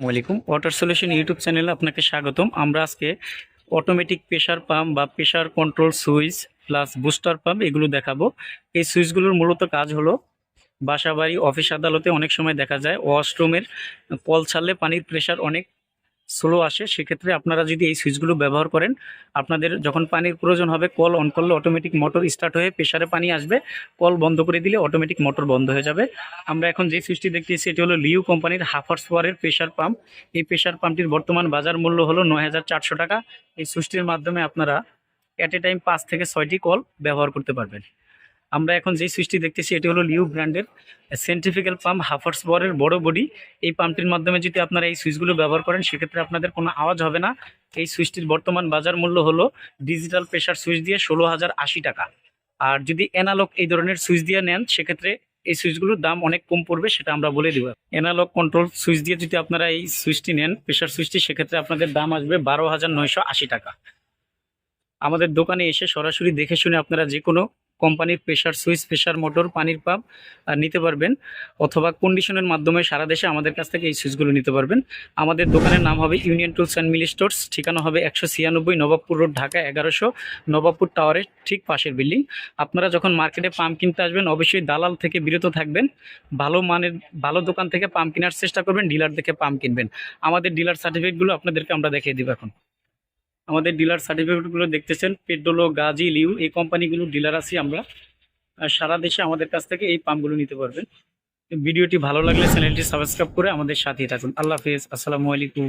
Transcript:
ওয়ালাইকুম water solution YouTube চ্যানেলে আপনাকে স্বাগতম। আমরা আজকে অটোমেটিক প্রেশার পাম্প বা pressure control switch plus booster pump এগুলো দেখাবো। এই সুইচগুলোর মূলত কাজ হলো বাসাবাড়ি, অফিস আদালতে অনেক সময় দেখা যায় ওয়াশরুমের কল ছাড়লে পানির প্রেশার অনেক স্লো আসে, সেক্ষেত্রে আপনারা যদি এই সুইচগুলো ব্যবহার করেন, আপনাদের যখন পানির প্রয়োজন হবে কল অন করলে অটোমেটিক মোটর স্টার্ট হয়ে প্রেশারে পানি আসবে। কল বন্ধ করে দিলে অটোমেটিক মোটর বন্ধ হয়ে যাবে। আমরা এখন যে সুইচটি দেখতেছি, এটি হলো লিউ কোম্পানির হাফার্স পাওয়ারের প্রেশার পাম্প এই প্রেশার পাম্পটির বর্তমান বাজার মূল্য হলো নয় হাজার চারশো টাকা। এই সুইচটির মাধ্যমে আপনারা অ্যাট এ টাইম পাঁচ থেকে ছয়টি কল ব্যবহার করতে পারবেন। আমরা এখন যে সুইচটি দেখতেছি, এটি হলো লিউ ব্র্যান্ডের সেন্ট্রিফিক্যাল পাম্প হাফার্স বরের বড় বডি এই পাম্পটির মাধ্যমে যদি আপনারা এই সুইচগুলো ব্যবহার করেন, সেক্ষেত্রে আপনাদের কোনো আওয়াজ হবে না। এই সুইচটির বর্তমান বাজার মূল্য হলো ডিজিটাল প্রেশার সুইচ দিয়ে ষোলো হাজার আশি টাকা। আর যদি অ্যানালগ এই ধরনের সুইচ দিয়ে নেন, সেক্ষেত্রে এই সুইচগুলোর দাম অনেক কম পড়বে, সেটা আমরা বলে দেবো। অ্যানালগ কন্ট্রোল সুইচ দিয়ে যদি আপনারা এই সুইচটি নেন প্রেশার সুইচটি, সেক্ষেত্রে আপনাদের দাম আসবে বারো হাজার নয়শো আশি টাকা। আমাদের দোকানে এসে সরাসরি দেখে শুনে আপনারা যে কোনো কোম্পানির প্রেশার সুইচ প্রেশার মোটর, পানির পাম্প নিতে পারবেন অথবা কন্ডিশনের মাধ্যমে সারা দেশে আমাদের কাছ থেকে এই সুইচগুলো নিতে পারবেন। আমাদের দোকানের নাম হবে ইউনিয়ন টুলস অ্যান্ড মিলি স্টোর্স ঠিকানা হবে একশো ছিয়ানব্বই নবাবপুর রোড ঢাকা এগারোশো, নবাবপুর টাওয়ারের ঠিক পাশের বিল্ডিং আপনারা যখন মার্কেটে পাম্প কিনতে আসবেন, অবশ্যই দালাল থেকে বিরত থাকবেন, ভালো মানের, ভালো দোকান থেকে পাম্প কেনার চেষ্টা করবেন ডিলার থেকে পাম্প কিনবেন। আমাদের ডিলার সার্টিফিকেটগুলো আপনাদেরকে আমরা দেখিয়ে দিব এখন। আমাদের ডিলার সার্টিফিকেটগুলো দেখতেছেন, পেট্রোলো, গাজি, লিউ, এই কোম্পানিগুলোর ডিলার আছি আমরা। আর সারা দেশে আমাদের কাছ থেকে এই পাম্পগুলো নিতে পারবেন। ভিডিওটি ভালো লাগলে চ্যানেলটি সাবস্ক্রাইব করে আমাদের সাথেই থাকুন। আল্লাহ হাফিজ, আসসালামু আলাইকুম।